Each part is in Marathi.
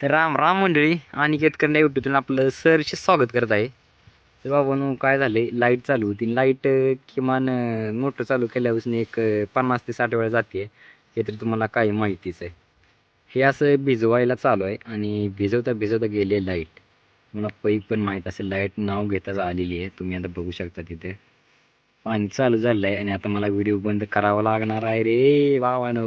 तर राम राम मंडळी अनिकेत करण्या युट्यूबतून आपलं सरचे स्वागत करत आहे. तर बाबांनो काय झाले लाइट चालू होती. लाइट किमान मोटर चालू केल्यापासून एक पन्नास ते साठ वेळा जाते. हे तर तुम्हाला काही माहितीच आहे. हे असं भिजवायला चालू आहे. आणि भिजवता भिजवता गेले लाइट. मला पैप पण माहीत असेल लाइट नाव घेताच आलेली आहे. तुम्ही आता बघू शकता तिथे. पाणी चालू झालं आहे आणि आता मला व्हिडिओ बंद करावा लागणार आहे रे बाबानो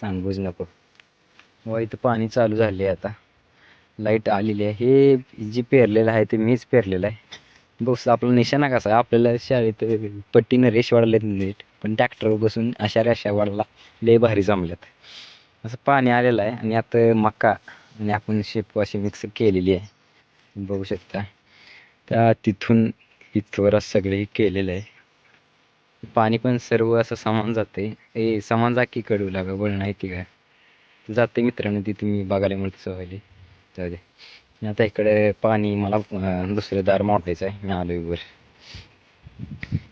सांगूच नको. व इथं पाणी चालू झाले आता. लाइट आलेली आहे. हे जे पेरलेलं आहे ते मीच पेरलेलं आहे. बस आपला निशाणा कसा आहे? आपल्याला शाळेत पट्टीनं रेष वाढलेत नीट पण ट्रॅक्टरवर बसून अशा रेषा वाढला लय भारी जमल्यात. असं पाणी आलेलं आहे आणि आता मका आणि आपण शेप अशी मिक्स केलेली आहे. बघू शकता. त्या तिथून इथवर सगळे केलेलं आहे. पाणी पण सर्व असं समान जाते. ए समान जा की कडू लागा बळ नाही ती काय. जाते मित्रांनो ती तुम्ही बघायला मिळते सवयली. जाऊ दे. मी आता इकडे पाणी मला दुसरं दार मोठायचं आहे. मी आलो वर.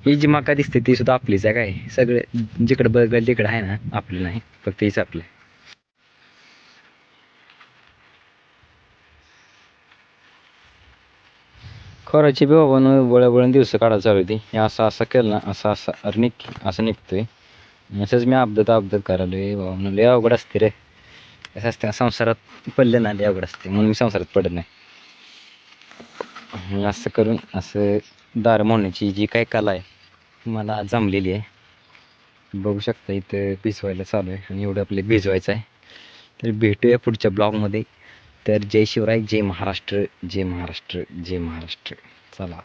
ही जी मका दिसते ती सुद्धा आपलीच आहे काय? सगळे जिकडे बघायला तिकडं आहे ना आपलं नाही. फक्त हीच आपलं आहे. खोराची बी बाबा वळा वळण दिवस काढायला चालू होती. हे असं असं केलं ना असं असं अरे निघ असं निघतोय. असंच मी अपदत अपदत आहे बाबा म्हणून लय अवघड असते रे. कसं असते संसारात पडलं ना लय अवघड असते. म्हणून मी संसारात पडत नाही. असं करून असं दार म्हणण्याची जी काही कला आहे मला जमलेली आहे. बघू शकता इथं भिजवायला चालू आहे. आणि एवढं आपले भिजवायचं आहे. तर भेटूया पुढच्या ब्लॉगमध्ये. तर जय शिवराय जय महाराष्ट्र जय महाराष्ट्र जय महाराष्ट्र. चला.